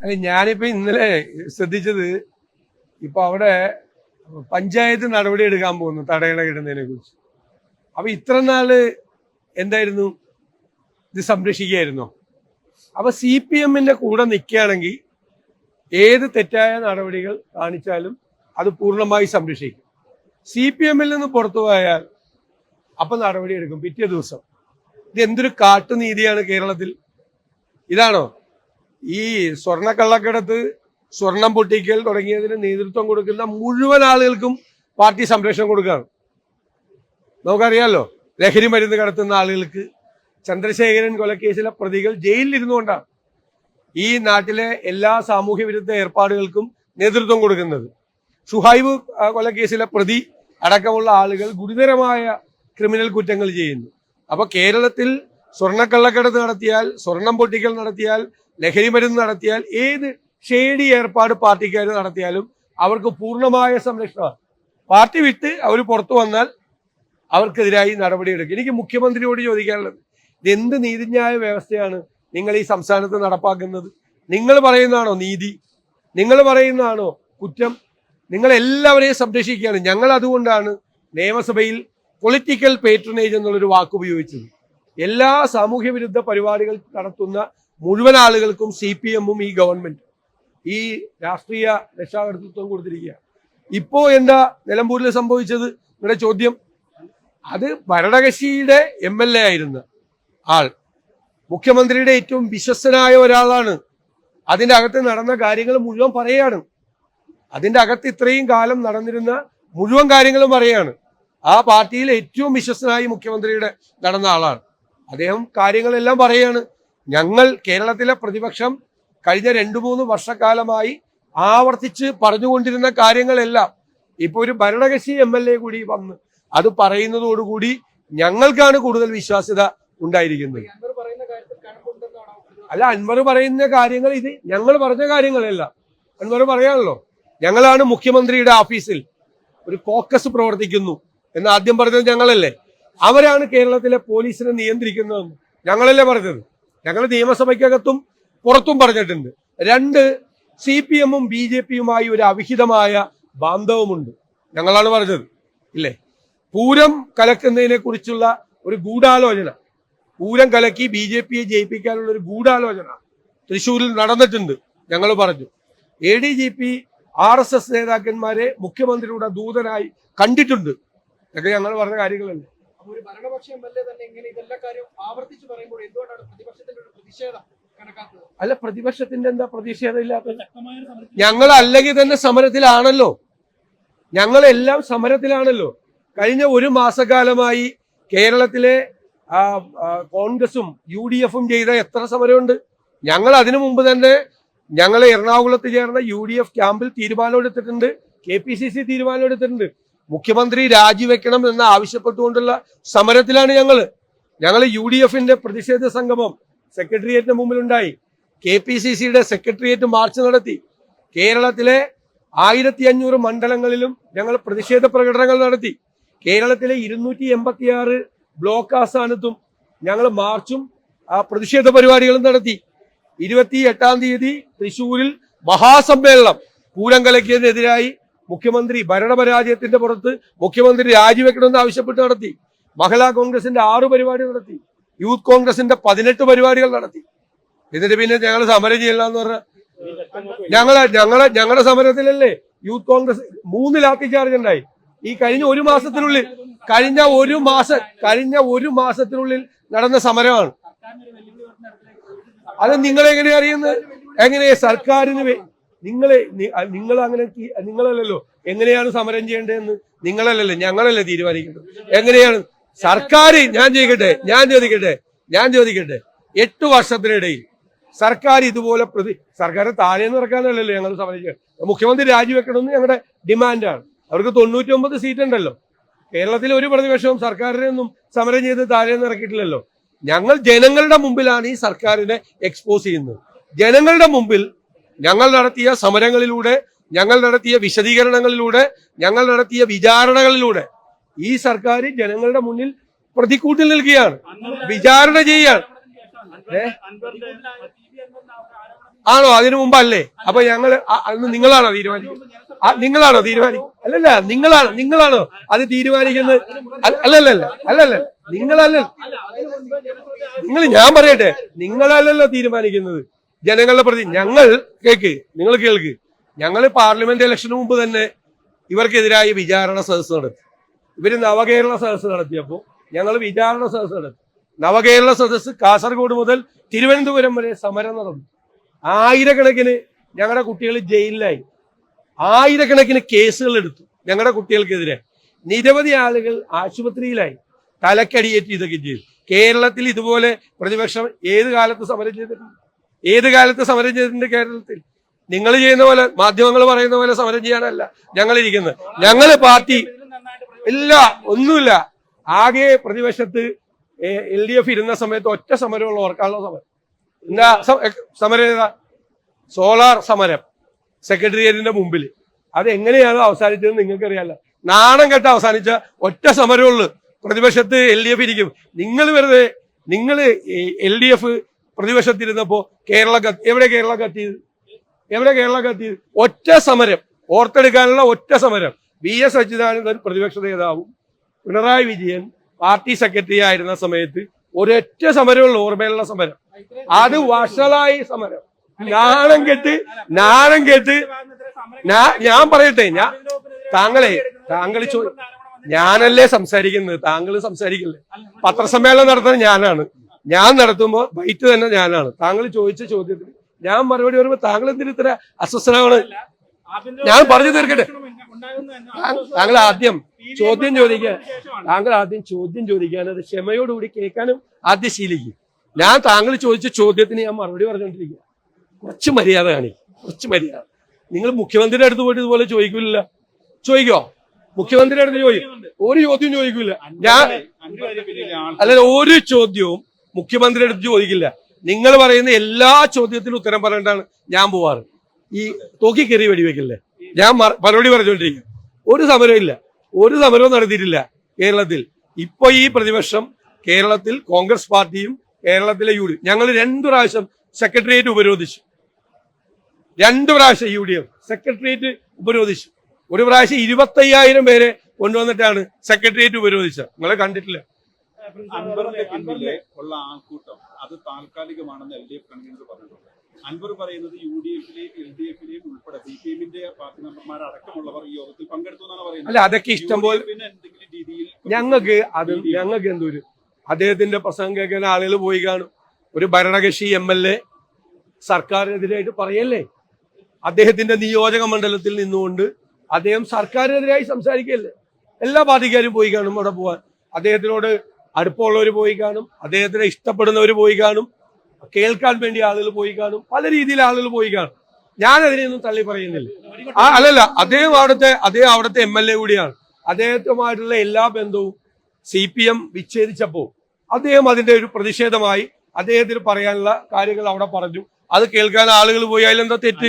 അല്ല ഞാനിപ്പോ ഇന്നലെ ശ്രദ്ധിച്ചത് ഇപ്പൊ അവിടെ പഞ്ചായത്ത് നടപടി എടുക്കാൻ പോകുന്നു തടയണ കിടുന്നതിനെ കുറിച്ച്. അപ്പൊ ഇത്ര നാൾ എന്തായിരുന്നു? ഇത് സംരക്ഷിക്കുകയായിരുന്നോ? അപ്പൊ സി പി എമ്മിന്റെ കൂടെ നിൽക്കുകയാണെങ്കിൽ ഏത് തെറ്റായ നടപടികൾ കാണിച്ചാലും അത് പൂർണമായി സംരക്ഷിക്കും. സി പി എമ്മിൽ നിന്ന് പുറത്തു പോയാൽ അപ്പൊ നടപടി എടുക്കും പിറ്റേ ദിവസം. ഇത് എന്തൊരു കാട്ടുനീതിയാണ് കേരളത്തിൽ? ഇതാണോ? ഈ സ്വർണക്കള്ളക്കടത്ത് സ്വർണം പൊട്ടിക്കൽ തുടങ്ങിയതിന് നേതൃത്വം കൊടുക്കുന്ന മുഴുവൻ ആളുകൾക്കും പാർട്ടി സംരക്ഷണം കൊടുക്കുകയാണ്. നമുക്കറിയാമല്ലോ ലഹരി മരുന്ന് കടത്തുന്ന ആളുകൾക്ക് ചന്ദ്രശേഖരൻ കൊലക്കേസിലെ പ്രതികൾ ജയിലിൽ ഇരുന്നുകൊണ്ടാണ് ഈ നാട്ടിലെ എല്ലാ സാമൂഹ്യ വിരുദ്ധ ഏർപ്പാടുകൾക്കും നേതൃത്വം കൊടുക്കുന്നത്. ഷുഹൈബ് കൊലക്കേസിലെ പ്രതി അടക്കമുള്ള ആളുകൾ ഗുരുതരമായ ക്രിമിനൽ കുറ്റങ്ങൾ ചെയ്യുന്നു. അപ്പൊ കേരളത്തിൽ സ്വർണക്കള്ളക്കടത്ത് നടത്തിയാൽ സ്വർണം പൊട്ടിക്കൽ നടത്തിയാൽ ലഹരി മരുന്ന് നടത്തിയാൽ ഏത് ഷേഡി ഏർപ്പാട് പാർട്ടിക്കാർ നടത്തിയാലും അവർക്ക് പൂർണമായ സംരക്ഷണമാണ്. പാർട്ടി വിട്ട് അവർ പുറത്തു വന്നാൽ അവർക്കെതിരായി നടപടിയെടുക്കും. എനിക്ക് മുഖ്യമന്ത്രിയോട് ചോദിക്കാനുള്ളത് ഇത് എന്ത് നീതിന്യായ വ്യവസ്ഥയാണ് നിങ്ങൾ ഈ സംസ്ഥാനത്ത് നടപ്പാക്കുന്നത്? നിങ്ങൾ പറയുന്നതാണോ നീതി? നിങ്ങൾ പറയുന്നതാണോ കുറ്റം? നിങ്ങൾ എല്ലാവരെയും സംരക്ഷിക്കുകയാണ്. ഞങ്ങൾ അതുകൊണ്ടാണ് നിയമസഭയിൽ പൊളിറ്റിക്കൽ പേട്രണേജ് എന്നുള്ളൊരു വാക്ക് ഉപയോഗിച്ചത് എല്ലാ സാമൂഹ്യ വിരുദ്ധ പരിപാടികൾ നടത്തുന്ന മുഴുവൻ ആളുകൾക്കും സി പി എമ്മും ഈ ഗവൺമെന്റ് ഈ രാഷ്ട്രീയ രക്ഷാകർതൃത്വം കൊടുത്തിരിക്കുകയാണ്. ഇപ്പോ എന്താ നിലമ്പൂരിൽ സംഭവിച്ചത്? നിങ്ങളുടെ ചോദ്യം. അത് ഭരണകക്ഷിയുടെ എം എൽ എ ആയിരുന്ന ആൾ മുഖ്യമന്ത്രിയുടെ ഏറ്റവും വിശ്വസ്തനായ ഒരാളാണ്. അതിന്റെ അകത്ത് നടന്ന കാര്യങ്ങൾ മുഴുവൻ പറയാണ് അതിന്റെ അകത്ത് ഇത്രയും കാലം നടന്നിരുന്ന മുഴുവൻ കാര്യങ്ങളും പറയാണ് ആ പാർട്ടിയിൽ ഏറ്റവും വിശ്വസ്തനായി മുഖ്യമന്ത്രിയുടെ നടന്ന ആളാണ്. അദ്ദേഹം കാര്യങ്ങളെല്ലാം പറയാണ് ഞങ്ങൾ കേരളത്തിലെ പ്രതിപക്ഷം കഴിഞ്ഞ രണ്ടു മൂന്ന് വർഷക്കാലമായി ആവർത്തിച്ച് പറഞ്ഞുകൊണ്ടിരുന്ന കാര്യങ്ങളെല്ലാം ഇപ്പൊ ഒരു ഭരണകക്ഷി എം എൽ എ കൂടി വന്ന് അത് പറയുന്നതോടുകൂടി ഞങ്ങൾക്കാണ് കൂടുതൽ വിശ്വാസ്യത ഉണ്ടായിരിക്കുന്നത്. അല്ല അൻവർ പറയുന്ന കാര്യങ്ങൾ ഇത് ഞങ്ങൾ പറഞ്ഞ കാര്യങ്ങളല്ല. അൻവർ പറയാണല്ലോ ഞങ്ങളാണ് മുഖ്യമന്ത്രിയുടെ ഓഫീസിൽ ഒരു കോക്കസ് പ്രവർത്തിക്കുന്നു എന്ന് ആദ്യം പറഞ്ഞത് ഞങ്ങളല്ലേ. അവരാണ് കേരളത്തിലെ പോലീസിനെ നിയന്ത്രിക്കുന്നതെന്ന് ഞങ്ങളല്ലേ പറഞ്ഞത്. ഞങ്ങൾ നിയമസഭയ്ക്കകത്തും പുറത്തും പറഞ്ഞിട്ടുണ്ട്. രണ്ട് സി പി എമ്മും ബി ജെ പിയുമായി ഒരു അവിഹിതമായ ബാന്ധവമുണ്ട്. ഞങ്ങളാണ് പറഞ്ഞത്. ഇല്ലേ? പൂരം കലക്കുന്നതിനെ കുറിച്ചുള്ള ഒരു ഗൂഢാലോചന. പൂരം കലക്കി ബി ജെ പിയെ ജയിപ്പിക്കാനുള്ള ഒരു ഗൂഢാലോചന തൃശ്ശൂരിൽ നടന്നിട്ടുണ്ട്. ഞങ്ങൾ പറഞ്ഞു. A D G P R S S നേതാക്കന്മാരെ മുഖ്യമന്ത്രിയുടെ ദൂതനായി കണ്ടിട്ടുണ്ട്. ഇതൊക്കെ ഞങ്ങൾ പറഞ്ഞ കാര്യങ്ങളല്ലേ? അപ്പൊ ഒരു ഭരണപക്ഷ എം എൽ എ തന്നെ ഇങ്ങനെ ഇതെല്ലാ കാര്യവും ആവർത്തിച്ച് പറയുമ്പോൾ എന്തുകൊണ്ടാണ് പ്രതിപക്ഷത്തിന്റെ ഒരു പ്രതിഷേധം കണക്കാക്കുന്നത്? അല്ല പ്രതിപക്ഷത്തിന്റെ എന്താ പ്രതിഷേധമില്ലാത്തത്? ഞങ്ങൾ അല്ലെങ്കിൽ തന്നെ സമരത്തിലാണല്ലോ. ഞങ്ങളെല്ലാം സമരത്തിലാണല്ലോ. കഴിഞ്ഞ ഒരു മാസക്കാലമായി കേരളത്തിലെ കോൺഗ്രസും യു ഡി എഫും ചെയ്ത എത്ര സമരമുണ്ട്? ഞങ്ങൾ അതിനു മുമ്പ് തന്നെ ഞങ്ങൾ എറണാകുളത്ത് ചേർന്ന യു ഡി എഫ് ക്യാമ്പിൽ തീരുമാനമെടുത്തിട്ടുണ്ട് കെ പി സി സി തീരുമാനമെടുത്തിട്ടുണ്ട്. മുഖ്യമന്ത്രി രാജിവെക്കണം എന്ന് ആവശ്യപ്പെട്ടുകൊണ്ടുള്ള സമരത്തിലാണ് ഞങ്ങൾ ഞങ്ങൾ യു ഡി എഫിന്റെ പ്രതിഷേധ സംഗമം സെക്രട്ടേറിയറ്റിന് മുമ്പിലുണ്ടായി. കെ പി സി സിയുടെ സെക്രട്ടേറിയറ്റ് മാർച്ച് നടത്തി. കേരളത്തിലെ ആയിരത്തി അഞ്ഞൂറ് മണ്ഡലങ്ങളിലും ഞങ്ങൾ പ്രതിഷേധ പ്രകടനങ്ങൾ നടത്തി. കേരളത്തിലെ ഇരുന്നൂറ്റി എൺപത്തിയാറ് ബ്ലോക്ക് ആസ്ഥാനത്തും ഞങ്ങൾ മാർച്ചും പ്രതിഷേധ പരിപാടികളും നടത്തി. ഇരുപത്തി എട്ടാം തീയതി തൃശൂരിൽ മഹാസമ്മേളനം പൂരം കലക്കിയതിനെതിരായി മുഖ്യമന്ത്രി ഭരണപരാജയത്തിന്റെ പുറത്ത് മുഖ്യമന്ത്രി രാജിവെക്കണമെന്ന് ആവശ്യപ്പെട്ട് നടത്തി. മഹിളാ കോൺഗ്രസിന്റെ ആറ് പരിപാടി നടത്തി. യൂത്ത് കോൺഗ്രസിന്റെ പതിനെട്ട് പരിപാടികൾ നടത്തി. എന്നിട്ട് പിന്നെ ഞങ്ങൾ സമരം ചെയ്യില്ല എന്ന് പറഞ്ഞ ഞങ്ങളെ ഞങ്ങളെ ഞങ്ങളുടെ സമരത്തിലല്ലേ യൂത്ത് കോൺഗ്രസ് മൂന്ന് ലാത്തി ചാർജ് ഉണ്ടായി. ഈ കഴിഞ്ഞ ഒരു മാസത്തിനുള്ളിൽ കഴിഞ്ഞ ഒരു മാസ കഴിഞ്ഞ ഒരു മാസത്തിനുള്ളിൽ നടന്ന സമരമാണ്. അത് നിങ്ങൾ എങ്ങനെ അറിയുന്നത്? എങ്ങനെ സർക്കാരിന് നിങ്ങളെ നിങ്ങൾ അങ്ങനെ നിങ്ങളല്ലല്ലോ. എങ്ങനെയാണ് സമരം ചെയ്യേണ്ടതെന്ന്? നിങ്ങളല്ലല്ലോ ഞങ്ങളല്ലേ തീരുമാനിക്കുന്നത് എങ്ങനെയാണ്? സർക്കാർ ഞാൻ ചോദിക്കട്ടെ ഞാൻ ചോദിക്കട്ടെ ഞാൻ ചോദിക്കട്ടെ. എട്ട് വർഷത്തിനിടയിൽ സർക്കാർ ഇതുപോലെ പ്രതി സർക്കാർ താഴെ നിറക്കാനല്ലല്ലോ ഞങ്ങൾ സമരം മുഖ്യമന്ത്രി രാജിവെക്കണമെന്ന് ഞങ്ങളുടെ ഡിമാൻഡാണ്. അവർക്ക് തൊണ്ണൂറ്റി ഒമ്പത് സീറ്റ് ഉണ്ടല്ലോ കേരളത്തിലെ ഒരു പ്രതിപക്ഷവും സർക്കാരിനെ ഒന്നും സമരം ചെയ്ത് താഴെ ഇറക്കിയിട്ടില്ലല്ലോ ഞങ്ങൾ ജനങ്ങളുടെ മുമ്പിലാണ് ഈ സർക്കാരിനെ എക്സ്പോസ് ചെയ്യുന്നത്. ജനങ്ങളുടെ മുമ്പിൽ ഞങ്ങൾ നടത്തിയ സമരങ്ങളിലൂടെ ഞങ്ങൾ നടത്തിയ വിശദീകരണങ്ങളിലൂടെ ഞങ്ങൾ നടത്തിയ വിചാരണകളിലൂടെ ഈ സർക്കാർ ജനങ്ങളുടെ മുന്നിൽ പ്രതിക്കൂട്ടിൽ നിൽക്കുകയാണ് വിചാരണ ചെയ്യുകയാണ്. ആണോ? അതിനു മുമ്പല്ലേ? അപ്പൊ ഞങ്ങൾ നിങ്ങളാണോ തീരുമാനിക്കുന്നത് നിങ്ങളാണോ തീരുമാനിക്കുന്നത് അല്ലല്ല നിങ്ങളാണ് നിങ്ങളാണോ അത് തീരുമാനിക്കുന്നത്? അല്ലല്ല അല്ലല്ലല്ല അല്ലല്ല നിങ്ങളല്ല നിങ്ങൾ ഞാൻ പറയട്ടെ നിങ്ങളല്ലല്ലോ തീരുമാനിക്കുന്നത്. ജനങ്ങളുടെ പ്രതി ഞങ്ങൾ കേക്ക് നിങ്ങൾ കേൾക്ക്. ഞങ്ങൾ പാർലമെന്റ് ഇലക്ഷന് മുമ്പ് തന്നെ ഇവർക്കെതിരായ വിചാരണ സദസ്സ് നടത്തി. ഇവർ നവകേരള സദസ്സ് നടത്തിയപ്പോൾ ഞങ്ങൾ വിചാരണ സദസ്സ് നടത്തി. നവകേരള സദസ്സ് കാസർഗോഡ് മുതൽ തിരുവനന്തപുരം വരെ സമരം നടന്നു. ആയിരക്കണക്കിന് ഞങ്ങളുടെ കുട്ടികൾ ജയിലിലായി. ആയിരക്കണക്കിന് കേസുകൾ എടുത്തു ഞങ്ങളുടെ കുട്ടികൾക്കെതിരെ. നിരവധി ആളുകൾ ആശുപത്രിയിലായി. തലക്കടിയേറ്റ് ഇതൊക്കെ ചെയ്തു. കേരളത്തിൽ ഇതുപോലെ പ്രതിപക്ഷം ഏത് കാലത്ത് സമരം ചെയ്തിട്ടുണ്ട്? ഏത് കാലത്ത് സമരം ചെയ്തിട്ടുണ്ട് കേരളത്തിൽ? നിങ്ങൾ ചെയ്യുന്ന പോലെ മാധ്യമങ്ങൾ പറയുന്ന പോലെ സമരം ചെയ്യാനല്ല ഞങ്ങൾ ഇരിക്കുന്നത് ഞങ്ങൾ പാർട്ടി ഇല്ല ഒന്നുമില്ല. ആകെ പ്രതിപക്ഷത്ത് എൽ ഡി എഫ് ഇരുന്ന സമയത്ത് ഒറ്റ സമരമുള്ള ഓർക്കാനുള്ള സമരം. എന്താ സമരം ഏതാ? സോളാർ സമരം. സെക്രട്ടേറിയറ്റിന്റെ മുമ്പിൽ അത് എങ്ങനെയാണ് അവസാനിച്ചതെന്ന് നിങ്ങൾക്കറിയാലോ. നാണം കെട്ട് അവസാനിച്ച ഒറ്റ സമരമുള്ളു. പ്രതിപക്ഷത്ത് എൽ ഡി എഫ് ഇരിക്കും. നിങ്ങൾ വെറുതെ നിങ്ങൾ എൽ ഡി എഫ് പ്രതിപക്ഷത്തിരുന്നപ്പോ കേരള കത്ത് എവിടെ കേരള കത്തിയത്? എവിടെ കേരള കത്തിയത്? ഒറ്റ സമരം. ഓർത്തെടുക്കാനുള്ള ഒറ്റ സമരം. വി എസ് അച്യുതാനന്ദൻ പ്രതിപക്ഷ നേതാവും പിണറായി വിജയൻ പാർട്ടി സെക്രട്ടറി ആയിരുന്ന സമയത്ത് ഒരൊറ്റ സമരമുള്ള ഓർമ്മയുള്ള സമരം. അത് വഷളായി സമരം. നാണം കെട്ട് നാണം കെട്ട്. ഞാൻ പറയട്ടെ ഞാൻ താങ്കളെ താങ്കൾ ഞാനല്ലേ സംസാരിക്കുന്നത്? താങ്കൾ സംസാരിക്കില്ലേ? പത്രസമ്മേളനം നടത്തുന്നത് ഞാനാണ്. ഞാൻ നടത്തുമ്പോൾ ബൈറ്റ് തന്നെ ഞാനാണ്. താങ്കൾ ചോദിച്ച ചോദ്യത്തിന് ഞാൻ മറുപടി പറയുമ്പോൾ താങ്കൾ എന്തിന് ഇത്ര അസ്വസ്ഥനാണ്? ഞാൻ പറഞ്ഞു തീർക്കട്ടെ. താങ്കൾ ആദ്യം ചോദ്യം ചോദിക്കാൻ താങ്കൾ ആദ്യം ചോദ്യം ചോദിക്കാൻ അത് ക്ഷമയോടുകൂടി കേൾക്കാനും ആദ്യം ശീലിക്കും. ഞാൻ താങ്കൾ ചോദിച്ച ചോദ്യത്തിന് ഞാൻ മറുപടി പറഞ്ഞുകൊണ്ടിരിക്കുക. കുറച്ച് മര്യാദ കാണിക്കും. കുറച്ച് മര്യാദ. നിങ്ങൾ മുഖ്യമന്ത്രിയുടെ അടുത്ത് പോയിട്ട് ഇതുപോലെ ചോദിക്കില്ല ചോദിക്കോ? മുഖ്യമന്ത്രിയുടെ അടുത്ത് ചോദിക്കും. ഒരു ചോദ്യം ചോദിക്കില്ല ഞാൻ അല്ല ഒരു ചോദ്യവും മുഖ്യമന്ത്രിയുടെ അടുത്ത് ചോദിക്കില്ല. നിങ്ങൾ പറയുന്ന എല്ലാ ചോദ്യത്തിനും ഉത്തരം പറയേണ്ടാണ് ഞാൻ പോവാറ്. ഈ തോക്കി കയറി വെടിവെക്കില്ലേ ഞാൻ മറ- മറുപടി പറഞ്ഞുകൊണ്ടിരിക്കും ഒരു സമരവും ഇല്ല. ഒരു സമരവും നടത്തിയിട്ടില്ല കേരളത്തിൽ. ഇപ്പൊ ഈ പ്രതിപക്ഷം കേരളത്തിൽ കോൺഗ്രസ് പാർട്ടിയും കേരളത്തിലെ യു ഡി ഞങ്ങൾ രണ്ടു പ്രാവശ്യം സെക്രട്ടേറിയറ്റ് ഉപരോധിച്ചു. രണ്ടു പ്രാവശ്യം യു ഡി എഫ് സെക്രട്ടേറിയറ്റ് ഉപരോധിച്ചു. ഒരു പ്രാവശ്യം ഇരുപത്തയ്യായിരം പേരെ കൊണ്ടുവന്നിട്ടാണ് സെക്രട്ടേറിയറ്റ് ഉപരോധിച്ചത്. നിങ്ങളെ കണ്ടിട്ടില്ല. അൻവറിന്റെ പിന്നിലെ ഉള്ള ആൾക്കൂട്ടം അത് താൽക്കാലികമാണെന്ന് എൽ ഡി എഫ് കൺവീനർ പറഞ്ഞിട്ടുണ്ട് അൻവർ പറയുന്നത് യു ഡി എഫിലെയും എൽ ഡി എഫിലെയും ഉൾപ്പെടെ സി പി എമ്മിന്റെ പാർട്ടി മെമ്പർമാർ അടക്കമുള്ളവർ ഈ യോഗത്തിൽ പങ്കെടുത്തു എന്നാണ് പറയുന്നത്. അല്ല അതൊക്കെ ഇഷ്ടം പോലെ എന്തെങ്കിലും രീതിയിൽ ഞങ്ങൾക്ക് അത് ഞങ്ങൾക്ക് എന്തൊരു അദ്ദേഹത്തിന്റെ പ്രസംഗം കേൾക്കാൻ ആളുകൾ പോയി കാണും. ഒരു ഭരണകക്ഷി എം എൽ എ സർക്കാരിനെതിരായിട്ട് പറയല്ലേ? അദ്ദേഹത്തിന്റെ നിയോജക മണ്ഡലത്തിൽ നിന്നുകൊണ്ട് അദ്ദേഹം സർക്കാരിനെതിരായി സംസാരിക്കല്ലേ? എല്ലാ പാർട്ടിക്കാരും പോയി കാണും അവിടെ പോവാൻ. അദ്ദേഹത്തിനോട് അടുപ്പമുള്ളവർ പോയി കാണും അദ്ദേഹത്തിനെ ഇഷ്ടപ്പെടുന്നവർ പോയി കാണും കേൾക്കാൻ വേണ്ടി ആളുകൾ പോയി കാണും പല രീതിയിൽ ആളുകൾ പോയി കാണും. ഞാൻ അതിനെയൊന്നും തള്ളി പറയുന്നില്ല. അല്ലല്ല അദ്ദേഹം അവിടുത്തെ അദ്ദേഹം അവിടുത്തെ എം എൽ എ കൂടിയാണ്. അദ്ദേഹത്തുമായിട്ടുള്ള എല്ലാ ബന്ധവും സി പി എം വിച്ഛേദിച്ചപ്പോൾ അദ്ദേഹം അതിന്റെ ഒരു പ്രതിഷേധമായി അദ്ദേഹത്തിന് പറയാനുള്ള കാര്യങ്ങൾ അവിടെ പറഞ്ഞു. അത് കേൾക്കാൻ ആളുകൾ പോയി അതിലെന്താ തെറ്റ്?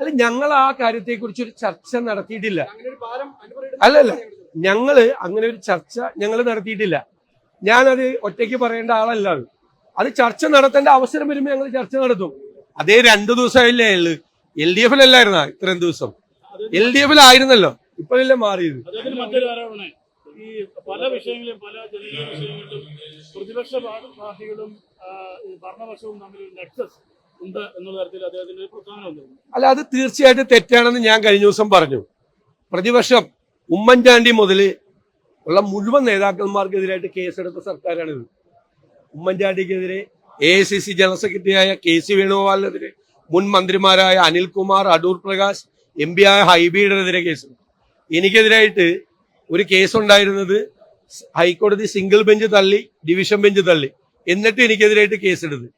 അല്ല ഞങ്ങൾ ആ കാര്യത്തെ കുറിച്ച് ഒരു ചർച്ച നടത്തിയിട്ടില്ല അല്ലല്ല ഞങ്ങൾ അങ്ങനെ ഒരു ചർച്ച ഞങ്ങൾ നടത്തിയിട്ടില്ല. ഞാനത് ഒറ്റയ്ക്ക് പറയേണ്ട ആളല്ല അത് അത് ചർച്ച നടത്തേണ്ട അവസരം വരുമ്പോൾ ഞങ്ങൾ ചർച്ച നടത്തും. അതേ രണ്ടു ദിവസമായില്ലേ ഉള്ളു. എൽ ഡി എഫിലല്ലായിരുന്ന ഇത്രയും ദിവസം? എൽ ഡി എഫിലായിരുന്നല്ലോ. ഇപ്പോഴല്ലേ മാറിയത്? മറ്റൊരു ആരോപണം ഈ പല വിഷയങ്ങളിലും പല ജനകീയ വിഷയങ്ങളിലും പ്രതിപക്ഷ പാർട്ടികളും ഭരണപക്ഷവും തമ്മിൽ ഒരു നെക്സസ് ഉണ്ട് എന്നുള്ള തരത്തിൽ അദ്ദേഹത്തിന്റെ ഒരു പ്രസ്താവന അല്ല അത് തീർച്ചയായിട്ടും തെറ്റാണെന്ന് ഞാൻ കഴിഞ്ഞ ദിവസം പറഞ്ഞു. പ്രതിപക്ഷം ഉമ്മൻചാണ്ടി മുതൽ ഉള്ള മുഴുവൻ നേതാക്കന്മാർക്കെതിരായിട്ട് കേസെടുത്ത സർക്കാരാണിത്. ഉമ്മൻചാണ്ടിക്കെതിരെ A I C C general സെക്രട്ടറിയായ കെ സി വേണുഗോപാലിനെതിരെ മുൻ മന്ത്രിമാരായ അനിൽകുമാർ അടൂർ പ്രകാശ് എം പി ആയ ഹൈബിയുടെതിരെ കേസ് എനിക്കെതിരായിട്ട് ഒരു കേസ് ഉണ്ടായിരുന്നത് ഹൈക്കോടതി സിംഗിൾ ബെഞ്ച് തള്ളി ഡിവിഷൻ ബെഞ്ച് തള്ളി. എന്നിട്ട് എനിക്കെതിരായിട്ട് കേസെടുത്ത്.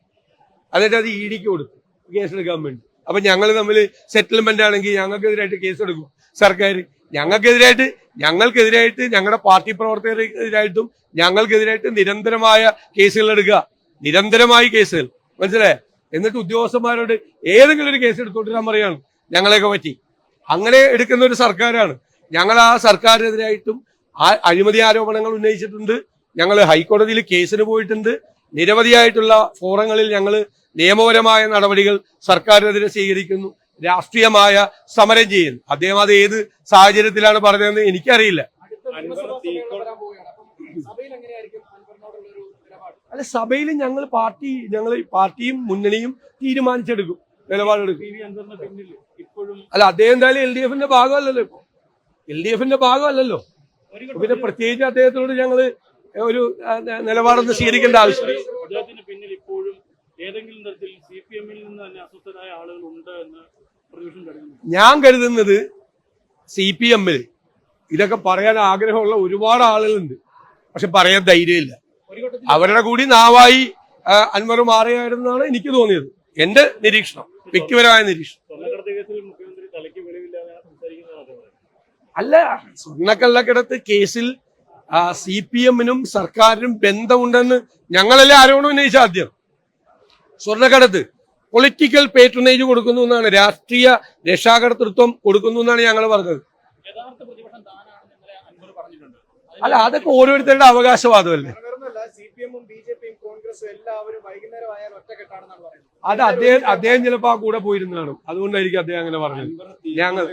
എന്നിട്ട് അത് ഇ ഡിക്ക് കൊടുത്തു. കേസെടുക്കാൻ വേണ്ടി. അപ്പൊ ഞങ്ങൾ തമ്മിൽ സെറ്റിൽമെന്റ് ആണെങ്കിൽ ഞങ്ങൾക്കെതിരായിട്ട് കേസെടുക്കും. സർക്കാർ ഞങ്ങൾക്കെതിരായിട്ട് ഞങ്ങൾക്കെതിരായിട്ട് ഞങ്ങളുടെ പാർട്ടി പ്രവർത്തകർക്കെതിരായിട്ടും ഞങ്ങൾക്കെതിരായിട്ട് നിരന്തരമായ കേസുകൾ എടുക്കുക. നിരന്തരമായി കേസുകൾ. മനസ്സിലായേ? എന്നിട്ട് ഉദ്യോഗസ്ഥന്മാരോട് ഏതെങ്കിലും ഒരു കേസ് എടുത്തോണ്ടിരാൻ പറയാണ്. ഞങ്ങളെയൊക്കെ പറ്റി. അങ്ങനെ എടുക്കുന്ന ഒരു സർക്കാരാണ്. ഞങ്ങൾ ആ സർക്കാരിനെതിരായിട്ടും ആ അഴിമതി ആരോപണങ്ങൾ ഉന്നയിച്ചിട്ടുണ്ട്. ഞങ്ങൾ ഹൈക്കോടതിയിൽ കേസിന് പോയിട്ടുണ്ട്. നിരവധിയായിട്ടുള്ള ഫോറങ്ങളിൽ ഞങ്ങൾ നിയമപരമായ നടപടികൾ സർക്കാരിനെതിരെ സ്വീകരിക്കുന്നു. രാഷ്ട്രീയമായ സമരം ചെയ്യുന്നു. അദ്ദേഹം അത് ഏത് സാഹചര്യത്തിലാണ് പറഞ്ഞതെന്ന് എനിക്കറിയില്ല. അല്ല സഭയിൽ ഞങ്ങൾ പാർട്ടി ഞങ്ങൾ പാർട്ടിയും മുന്നണിയും തീരുമാനിച്ചെടുക്കും. നിലപാടെടുക്കും. അല്ല അദ്ദേഹം എന്തായാലും എൽ ഡി എഫിന്റെ ഭാഗമല്ലല്ലോ ഇപ്പൊ. എൽ ഡി എഫിന്റെ ഭാഗമല്ലല്ലോ. പിന്നെ പ്രത്യേകിച്ച് അദ്ദേഹത്തോട് ഞങ്ങൾ ഒരു നിലപാടൊന്ന് സ്വീകരിക്കേണ്ട ആവശ്യമില്ല. അദ്ദേഹത്തിന് പിന്നിൽ ഇപ്പോഴും ഏതെങ്കിലും തരത്തിൽ സി പി എമ്മിൽ നിന്ന് തന്നെ അസ്വസ്ഥരായ ആളുകൾ ഉണ്ട് എന്ന് ഞാൻ കരുതുന്നത് സി പി എമ്മിൽ ഇതൊക്കെ പറയാൻ ആഗ്രഹമുള്ള ഒരുപാട് ആളുകളുണ്ട്. പക്ഷെ പറയാൻ ധൈര്യമില്ല. അവരുടെ കൂടി നാവായി അൻവർ മാറിയായിരുന്നാണ് എനിക്ക് തോന്നിയത്. എന്റെ നിരീക്ഷണം വ്യക്തിപരമായ നിരീക്ഷണം സ്വർണക്കടത്ത് കേസിൽ മുഖ്യമന്ത്രി തലയ്ക്ക് വെളിവില്ലാതെ സംസാരിക്കുന്നതാണ് അദ്ദേഹം പറയുന്നത്. അല്ല സ്വർണക്കള്ളക്കടത്ത് കേസിൽ സി പി എമ്മിനും സർക്കാരിനും ബന്ധമുണ്ടെന്ന് ഞങ്ങളല്ലേ ആരോടും ഉന്നയിച്ച ആദ്യം. സ്വർണക്കടത്ത് പൊളിറ്റിക്കൽ പേട്രണേജ് കൊടുക്കുന്നു എന്നാണ് രാഷ്ട്രീയ രക്ഷാകർതൃത്വം കൊടുക്കുന്നു എന്നാണ് ഞങ്ങൾ പറഞ്ഞത്. അല്ല അതൊക്കെ ഓരോരുത്തരുടെ അവകാശവാദമല്ലേ വേറൊന്നുമല്ല സി പി എമ്മും ബി ജെ അത് അദ്ദേഹം അദ്ദേഹം ചിലപ്പോൾ ആ കൂടെ പോയിരുന്നു കാണും. അതുകൊണ്ടായിരിക്കും അദ്ദേഹം അങ്ങനെ പറഞ്ഞത്. ഞങ്ങൾ-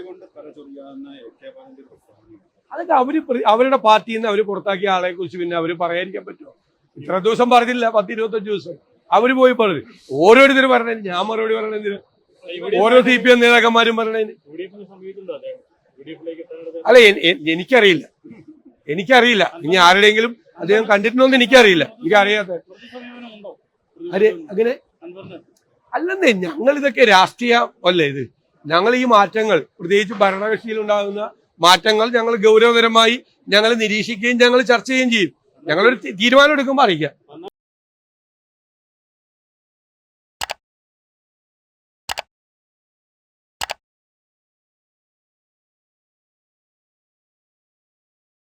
അതൊക്കെ അവർ അവരുടെ പാർട്ടിയിൽ നിന്ന് അവർ പുറത്താക്കിയ ആളെ കുറിച്ച് പിന്നെ അവർ പറയാതിരിക്കാൻ പറ്റുമോ? ഇത്ര ദിവസം പറഞ്ഞില്ല പത്ത് ഇരുപത്തഞ്ച് ദിവസം. അവർ പോയി പറഞ്ഞു ഓരോരുത്തർ പറഞ്ഞു ഞാൻ മറുപടി പറഞ്ഞതിന് ഓരോ സി പി എം നേതാക്കന്മാരും പറഞ്ഞതിന് അല്ല എനിക്കറിയില്ല. എനിക്കറിയില്ല. ഇനി ആരുടെയെങ്കിലും അദ്ദേഹം കണ്ടിട്ടുണ്ടോ എന്ന് എനിക്കറിയില്ല. എനിക്കറിയാത്ത അരെ അങ്ങനെ അല്ലെന്നേ ഞങ്ങൾ ഇതൊക്കെ രാഷ്ട്രീയ അല്ലേ ഇത്? ഞങ്ങൾ ഈ മാറ്റങ്ങൾ പ്രത്യേകിച്ച് ഭരണകക്ഷിയിൽ ഉണ്ടാകുന്ന മാറ്റങ്ങൾ ഞങ്ങൾ ഗൗരവകരമായി ഞങ്ങൾ നിരീക്ഷിക്കുകയും ഞങ്ങൾ ചർച്ച ചെയ്യുകയും ചെയ്യും. ഞങ്ങളൊരു തീരുമാനം എടുക്കുമ്പോൾ അറിയിക്കാം